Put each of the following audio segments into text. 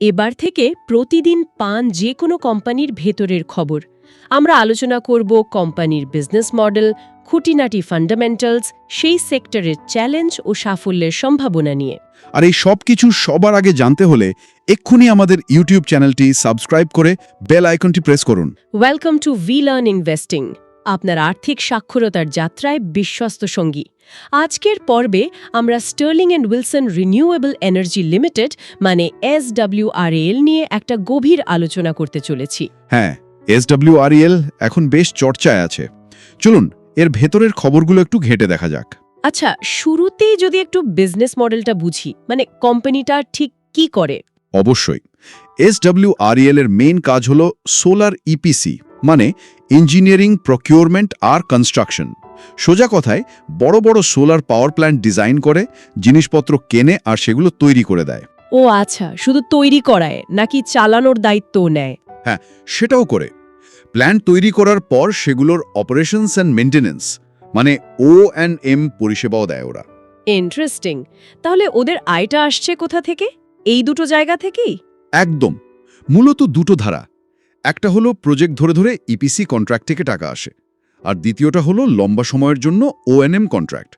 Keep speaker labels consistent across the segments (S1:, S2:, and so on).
S1: এবার থেকে প্রতিদিন পান যে কোনো কোম্পানির ভেতরের খবর। আমরা আলোচনা করব কোম্পানির বিজনেস মডেল খুঁটিনাটি ফান্ডামেন্টালস সেই সেক্টরের চ্যালেঞ্জ ও সাফল্যের সম্ভাবনা নিয়ে।
S2: আর এই সব কিছু সবার আগে জানতে হলে এক্ষুনি আমাদের ইউটিউব চ্যানেলটি সাবস্ক্রাইব করে বেল আইকনটি প্রেস করুন।
S1: Welcome to we learn investing আপনার আর্থিক সাক্ষরতার যাত্রায় বিশ্বস্ত সঙ্গী। আজকের পর্বে আমরা Sterling and Wilson renewable energy limited মানে এস নিয়ে একটা গভীর আলোচনা করতে চলেছি।
S2: হ্যাঁ এসডব্লিউআরইএল এখন বেশ চর্চায় আছে। চলুন এর ভেতরের খবরগুলো একটু ঘেঁটে দেখা যাক।
S1: আচ্ছা শুরুতেই যদি একটু বিজনেস মডেলটা বুঝি মানে কোম্পানিটা ঠিক কি করে?
S2: অবশ্যই। এস এর মেইন কাজ হলো সোলার ইপিসি মানে ইঞ্জিনিয়ারিং প্রকিউরমেন্ট আর কনস্ট্রাকশন। সোজা কথায় বড় বড় সোলার পাওয়ার প্ল্যান্ট ডিজাইন করে জিনিসপত্র কেনে আর সেগুলো তৈরি করে দেয়।
S1: ও আচ্ছা শুধু তৈরি করায় নাকি চালানোর দায়িত্বও নেয়?
S2: হ্যাঁ সেটাও করে। প্ল্যান্ট তৈরি করার পর সেগুলোর অপারেশনস অ্যান্ড মেনটেন্যান্স মানে ও অ্যান্ড এম পরিষেবাও দেয় ওরা।
S1: ইন্টারেস্টিং। তাহলে ওদের আয়টা আসছে কোথা থেকে? এই দুটো জায়গা থেকেই?
S2: একদম। মূলত দুটো ধারা একটা হলো প্রজেক্ট ধরে ধরে ইপিসি কন্ট্রাক্ট থেকে টাকা আসে আর দ্বিতীয়টা হলো লম্বা সময়ের জন্য ওএনএম কন্ট্রাক্ট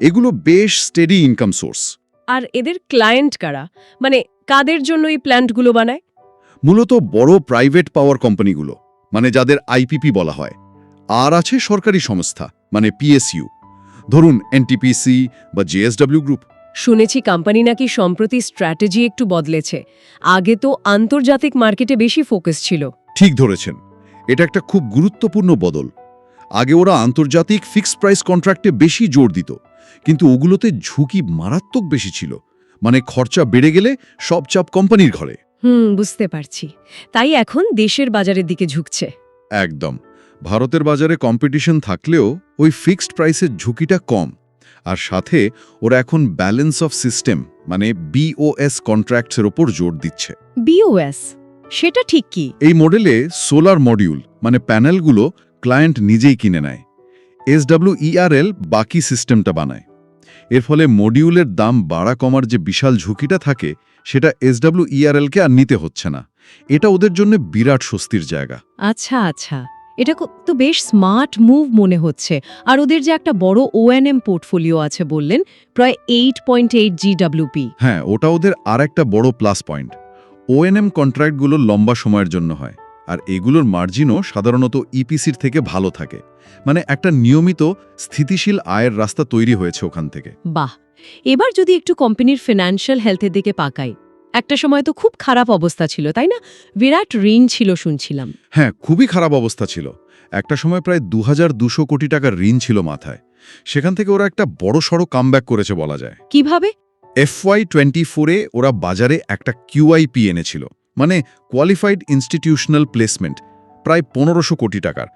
S2: এগুলো বেশ স্টেডি ইনকাম সোর্স
S1: আর এদের ক্লায়েন্ট কারা? মানে কাদের জন্য এই প্ল্যান্টগুলো বানায়?
S2: মূলত বড় প্রাইভেট পাওয়ার কোম্পানিগুলো মানে যাদের আইপিপি বলা হয়। আর আছে সরকারি সংস্থা মানে পিএসইউ ধরুন এনটিপিসি বা জেএসডব্লিউ গ্রুপ
S1: শুনেছি কোম্পানি নাকি সম্প্রতি স্ট্র্যাটেজি একটু বদলেছে। আগে তো আন্তর্জাতিক মার্কেটে বেশি ফোকাস ছিল।
S2: ঠিক ধরেছেন। এটা একটা খুব গুরুত্বপূর্ণ বদল। আগে ওরা আন্তর্জাতিক ফিক্সড প্রাইস কন্ট্রাক্টে বেশি জোর দিত কিন্তু ওগুলোতে ঝুঁকি মারাত্মক বেশি ছিল। মানে খরচা বেড়ে গেলে সব চাপ কোম্পানির ঘরে।
S1: হুম বুঝতে পারছি। তাই এখন দেশের বাজারের দিকে ঝুঁকছে।
S2: একদম। ভারতের বাজারে কম্পিটিশন থাকলেও ওই ফিক্সড প্রাইসের ঝুঁকিটা কম। আর সাথে ওরা এখন ব্যালেন্স অফ সিস্টেম মানে বিওএস কন্ট্রাক্টসের ওপর জোর দিচ্ছে।
S1: বিওএস সেটা ঠিক কি?
S2: এই মডেলে সোলার মডিউল মানে প্যানেলগুলো ক্লায়েন্ট নিজেই কিনে নেয়। এসডব্লিউইআরএল বাকি সিস্টেমটা বানায়। এর ফলে মডিউলের দাম বাড়া কমার যে বিশাল ঝুঁকিটা থাকে সেটা এসডব্লিউইআরএলকে আর নিতে হচ্ছে না। এটা ওদের জন্য বিরাট স্বস্তির জায়গা।
S3: আচ্ছা আচ্ছা। এটা তো বেশ স্মার্ট মুভ মনে হচ্ছে। আর ওদের যে একটা বড় ওএনএম পোর্টফোলিও আছে বললেন প্রায় এইট পয়েন্ট এইট জিডব্লিউপি
S2: হ্যাঁ ওটা ওদের আর একটা বড় প্লাস পয়েন্ট। ওএনএম কন্ট্রাক্টগুলো লম্বা সময়ের জন্য হয় আর এগুলোর মার্জিনও সাধারণত ইপিসির থেকে ভালো থাকে। মানে একটা নিয়মিত স্থিতিশীল আয়ের রাস্তা তৈরি হয়েছে ওখান থেকে।
S3: বাহ! এবার যদি একটু কোম্পানির ফিনান্সিয়াল হেলথের দিকে পাকাই একটা সময় তো খুব খারাপ অবস্থা ছিল তাই না? বিরাট ঋণ ছিল শুনছিলাম।
S2: হ্যাঁ খুবই খারাপ অবস্থা ছিল। একটা সময় প্রায় দু হাজার দুশো কোটি টাকার ঋণ ছিল মাথায়। সেখান থেকে ওরা একটা বড় সড়ো কামব্যাক করেছে বলা যায়।
S3: কীভাবে?
S2: এফওয়াই টোয়েন্টি ফোরে ওরা বাজারে একটা কিউআইপি এনেছিল মানে কোয়ালিফাইড ইনস্টিটিউশনাল প্লেসমেন্ট প্রায় পনেরোশো কোটি টাকার।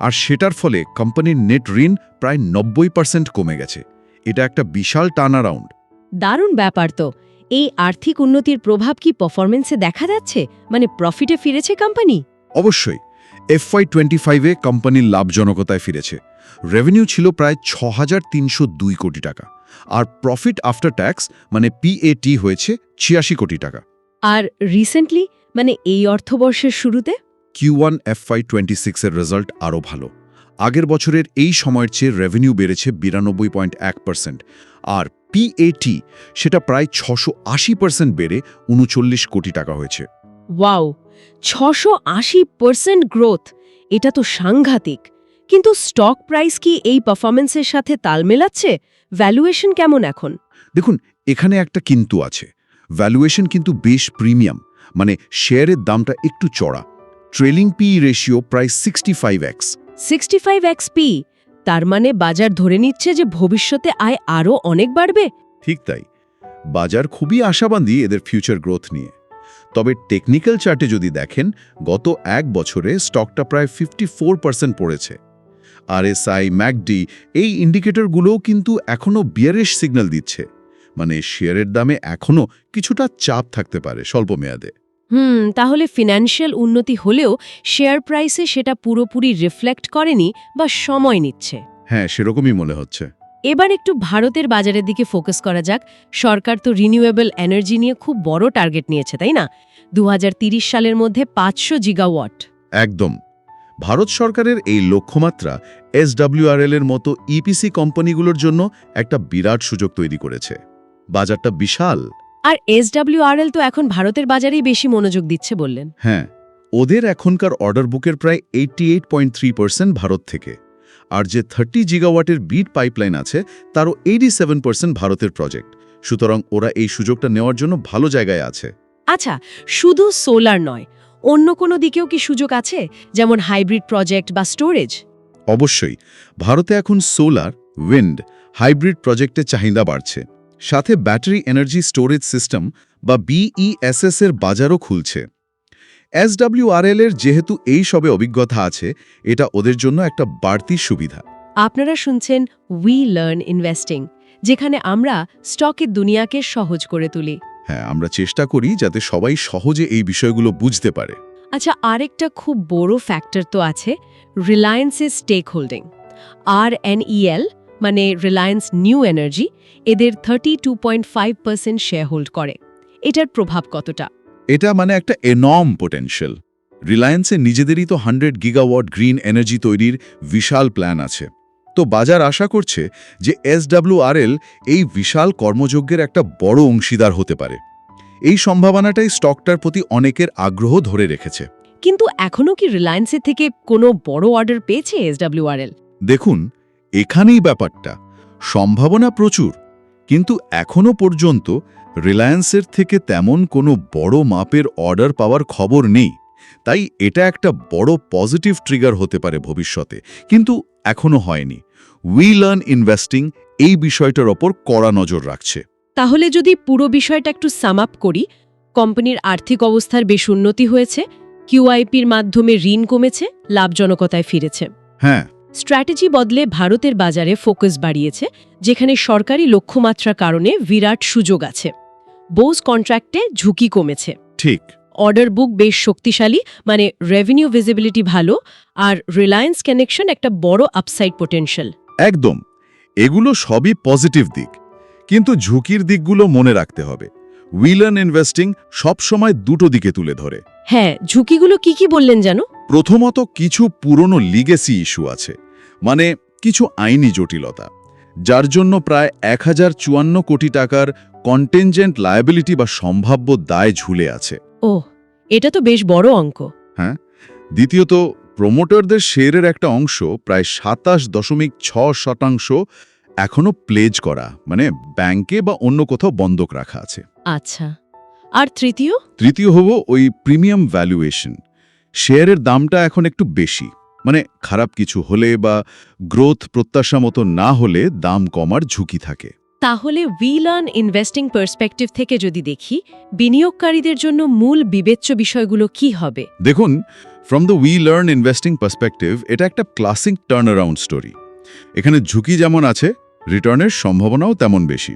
S2: আর সেটার ফলে কোম্পানির নেট ঋণ প্রায় নব্বই পার্সেন্ট কমে গেছে। এটা একটা বিশাল টার্ন
S3: দারুণ ব্যাপার তো। এই আর্থিক উন্নতির প্রভাব কি পারফরমেন্সে দেখা যাচ্ছে? মানে প্রফিটে ফিরেছে কোম্পানি
S2: অবশ্যই। এফওয়াই টোয়েন্টি ফাইভে কোম্পানির লাভজনকতায় ফিরেছে। রেভিনিউ ছিল প্রায় ছ হাজার তিনশো দুই কোটি টাকা। আর প্রফিট আফটার ট্যাক্স মানে পিএটি হয়েছে ছিয়াশি কোটি টাকা।
S3: আর রিসেন্টলি মানে এই অর্থবর্ষের শুরুতে?
S2: কিউ ওয়ান এফআই টোয়েন্টি সিক্সের রেজাল্ট আরও ভালো। আগের বছরের এই সময়ের চেয়ে রেভিনিউ বেড়েছে বিরানব্বই পয়েন্ট এক পার্সেন্ট আর পিএটি সেটা প্রায় ছশো আশি পার্সেন্ট বেড়ে উনচল্লিশ কোটি টাকা হয়েছে।
S1: ওয়াও ছশো আশি পার্সেন্ট গ্রোথ এটা তো সাংঘাতিক। কিন্তু স্টক প্রাইস কি এই পারফরমেন্সের সাথে তাল মেলাচ্ছে? ভ্যালুয়েশন কেমন এখন?
S2: দেখুন এখানে একটা কিন্তু আছে। ভ্যালুয়েশন কিন্তু বেশ প্রিমিয়াম মানে শেয়ারের দামটা একটু চড়া। ট্রেলিং পি রেশিও প্রায় sixty five X
S1: sixty five XP তার মানে বাজার ধরে নিচ্ছে যে ভবিষ্যতে আয় আরও অনেক বাড়বে?
S2: ঠিক তাই। বাজার খুবই আশাবাদী এদের ফিউচার গ্রোথ নিয়ে। তবে টেকনিক্যাল চার্টে যদি দেখেন, গত এক বছরে স্টকটা প্রায় ফিফটি ফোর পার্সেন্ট পড়েছে আরএসআই ম্যাকডি এই ইন্ডিকেটরগুলোও কিন্তু এখনও বিয়ারিশ সিগন্যাল দিচ্ছে। মানে শেয়ারের দামে এখনও কিছুটা চাপ থাকতে পারে স্বল্প মেয়াদে
S1: হুম তাহলে ফিনান্সিয়াল উন্নতি হলেও শেয়ার প্রাইসে সেটা পুরোপুরি রিফ্লেক্ট করেনি বা সময় নিচ্ছে।
S2: হ্যাঁ সেরকমই মনে হচ্ছে।
S1: এবার একটু ভারতের বাজারের দিকে ফোকাস করা যাক। সরকার তো রিনিউয়েবল এনার্জি নিয়ে খুব বড় টার্গেট নিয়েছে তাই না? দু সালের মধ্যে পাঁচশো জিগাওয়াট
S2: একদম। ভারত সরকারের এই লক্ষ্যমাত্রা এসডব্লিউআরএল এর মতো ইপিসি কোম্পানিগুলোর জন্য একটা বিরাট সুযোগ তৈরি করেছে। বাজারটা বিশাল।
S1: আর এসডব্লিউআরএল তো এখন ভারতের বাজারেই বেশি মনোযোগ দিচ্ছে বললেন।
S2: হ্যাঁ ওদের এখনকার অর্ডার বুকের প্রায় এইটটি ভারত থেকে। আর যে থার্টি জিগাওয়াটের বিট পাইপলাইন আছে তারও এইটি ভারতের প্রজেক্ট সুতরাং ওরা এই সুযোগটা নেওয়ার জন্য ভালো জায়গায় আছে।
S1: আচ্ছা শুধু সোলার নয় অন্য কোনো দিকেও কি সুযোগ আছে? যেমন হাইব্রিড প্রজেক্ট বা স্টোরেজ
S2: অবশ্যই ভারতে এখন সোলার উইন্ড হাইব্রিড প্রজেক্টের চাহিদা বাড়ছে। সাথে ব্যাটারি এনার্জি স্টোরেজ সিস্টেম বা বিইএসএস এর বাজারও খুলছে। এসডব্লিউআরএল এর যেহেতু এই সবে অভিজ্ঞতা আছে এটা ওদের জন্য একটা বাড়তি সুবিধা।
S1: আপনারা শুনছেন উই লার্ন ইনভেস্টিং যেখানে আমরা স্টকের দুনিয়াকে সহজ করে তুলি।
S2: হ্যাঁ আমরা চেষ্টা করি যাতে সবাই সহজে এই বিষয়গুলো বুঝতে পারে।
S1: আচ্ছা আরেকটা খুব বড় ফ্যাক্টর তো আছে রিলায়েন্সের স্টেক হোল্ডিং আর এনইএল মানে রিলায়েন্স নিউ এনার্জি এদের thirty two point five percent share hold করে। এটার প্রভাব কতটা?
S2: এটা মানে একটা এনর্ম পোটেনশিয়াল রিলায়েন্সের নিজেদেরই তো হান্ড্রেড গিগাওয়াট গ্রিন এনার্জি তৈরির বিশাল প্ল্যান আছে। তো বাজার আশা করছে যে এসডব্লিউআরএল এই বিশাল কর্মযজ্ঞের একটা বড় অংশীদার হতে পারে। এই সম্ভাবনাটাই স্টকটার প্রতি অনেকের আগ্রহ ধরে রেখেছে।
S1: কিন্তু এখনও কি রিলায়েন্সের থেকে কোনো বড় অর্ডার পেয়েছে এসডব্লিউআরএল
S2: দেখুন এখানেই ব্যাপারটা। সম্ভাবনা প্রচুর। কিন্তু এখনও পর্যন্ত রিলায়েন্সের থেকে তেমন কোনো বড় মাপের অর্ডার পাওয়ার খবর নেই। তাই এটা একটা বড় পজিটিভ ট্রিগার হতে পারে ভবিষ্যতে। কিন্তু এখনও হয়নি। উই লার্ন ইনভেস্টিং এই বিষয়টার ওপর কড়া নজর রাখছে।
S1: তাহলে যদি পুরো বিষয়টা একটু সাম আপ করি কোম্পানির আর্থিক অবস্থার বেশ উন্নতি হয়েছে কিউআইপির মাধ্যমে ঋণ কমেছে লাভজনকতায় ফিরেছে।
S2: হ্যাঁ
S1: স্ট্র্যাটেজি বদলে ভারতের বাজারে ফোকাস বাড়িয়েছে যেখানে সরকারি লক্ষ্যমাত্রার কারণে বিরাট সুযোগ আছে। বোস কন্ট্রাক্টে ঝুঁকি কমেছে।
S2: ঠিক।
S1: অর্ডার বুক বেশ শক্তিশালী মানে রেভিনিউ ভিজিবিলিটি ভালো আর রিলায়েন্স কানেকশন একটা বড় আপসাইড পোটেনশিয়াল।
S2: একদম। এগুলো সবই পজিটিভ দিক। কিন্তু ঝুঁকির দিকগুলো মনে রাখতে হবে। উইলার্ন ইনভেস্টিং সবসময় দুটো দিকে তুলে ধরে।
S1: হ্যাঁ ঝুঁকিগুলো কি কি বললেন জানো?
S2: প্রথমত কিছু পুরনো লিগেসি ইস্যু আছে। মানে কিছু আইনি জটিলতা যার জন্য প্রায় এক হাজার চুয়ান্ন কোটি টাকার কন্টেনজেন্ট লায়াবিলিটি বা সম্ভাব্য দায় ঝুলে আছে।
S1: ও এটা তো বেশ বড় অঙ্ক।
S2: হ্যাঁ দ্বিতীয়ত প্রমোটারদের শেয়ারের একটা অংশ প্রায় সাতাশ দশমিক ছ শতাংশ এখনও প্লেজ করা মানে ব্যাংকে বা অন্য কোথাও বন্ধক রাখা আছে।
S1: আচ্ছা আর তৃতীয়?
S2: তৃতীয় হব ওই প্রিমিয়াম ভ্যালুয়েশন শেয়ারের দামটা এখন একটু বেশি। মানে খারাপ কিছু হলে বা গ্রোথ প্রত্যাশা মতো না হলে দাম কমার ঝুঁকি থাকে।
S1: তাহলে উইলার্ন ইনভেস্টিং পার্সপেক্টিভ থেকে যদি দেখি বিনিয়োগকারীদের জন্য মূল বিবেচ্য বিষয়গুলো কি হবে?
S2: দেখুন from the we learn investing perspective এটা একটা ক্লাসিক টার্ন অ্যারাউন্ড স্টোরি এখানে ঝুঁকি যেমন আছে রিটার্নের সম্ভাবনাও তেমন বেশি।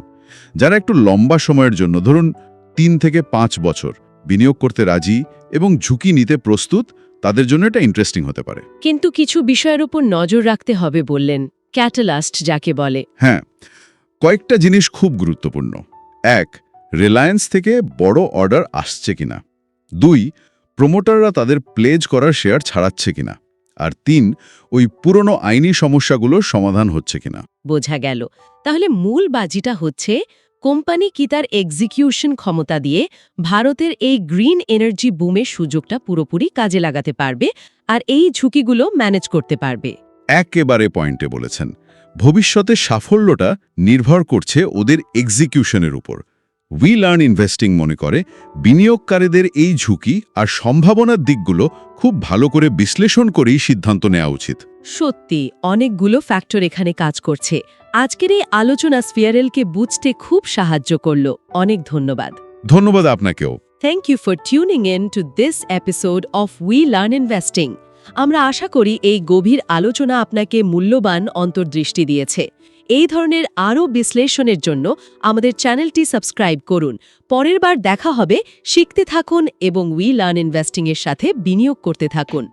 S2: যারা একটু লম্বা সময়ের জন্য ধরুন তিন থেকে পাঁচ বছর বিনিয়োগ করতে রাজি এবং ঝুঁকি নিতে প্রস্তুত তাদের জন্য এটা ইন্টারেস্টিং হতে পারে।
S1: কিন্তু কিছু বিষয়ের উপর নজর রাখতে হবে বললেন ক্যাটালাস্ট যাকে বলে।
S2: হ্যাঁ কয়েকটা জিনিস খুব গুরুত্বপূর্ণ। এক রিলায়েন্স থেকে বড় অর্ডার আসছে কিনা। দুই প্রমোটাররা তাদের প্লেজ করার শেয়ার ছাড়াচ্ছে কিনা। আর তিন ওই পুরনো আইনি সমস্যাগুলোর সমাধান হচ্ছে কিনা।
S1: বোঝা গেল। তাহলে মূল বাজিটা হচ্ছে কোম্পানি কি তার এক্সিকিউশন ক্ষমতা দিয়ে ভারতের এই গ্রিন এনার্জি বুমের সুযোগটা পুরোপুরি কাজে লাগাতে পারবে আর এই ঝুঁকিগুলো ম্যানেজ করতে পারবে।
S2: একেবারে পয়েন্টে বলেছেন। ভবিষ্যতে সাফল্যটা নির্ভর করছে ওদের এক্সিকিউশনের উপর। উই লার্ন ইনভেস্টিং মনে করে বিনিয়োগকারীদের এই ঝুঁকি আর সম্ভাবনার দিকগুলো খুব ভালো করে বিশ্লেষণ করেই সিদ্ধান্ত নেওয়া উচিত।
S1: সত্যি অনেকগুলো ফ্যাক্টর এখানে কাজ করছে। আজকের এই আলোচনা স্ফিয়ারেলকে বুঝতে খুব সাহায্য করল। অনেক ধন্যবাদ।
S2: ধন্যবাদ আপনাকেও।
S1: Thank you for tuning in to this episode of we learn investing আমরা আশা করি এই গভীর আলোচনা আপনাকে মূল্যবান অন্তর্দৃষ্টি দিয়েছে। এই ধরনের আরও বিশ্লেষণের জন্য আমাদের চ্যানেলটি সাবস্ক্রাইব করুন। পরের বার দেখা হবে। শিখতে থাকুন এবং উই লার্ন ইনভেস্টিংয়ের সাথে বিনিয়োগ করতে থাকুন।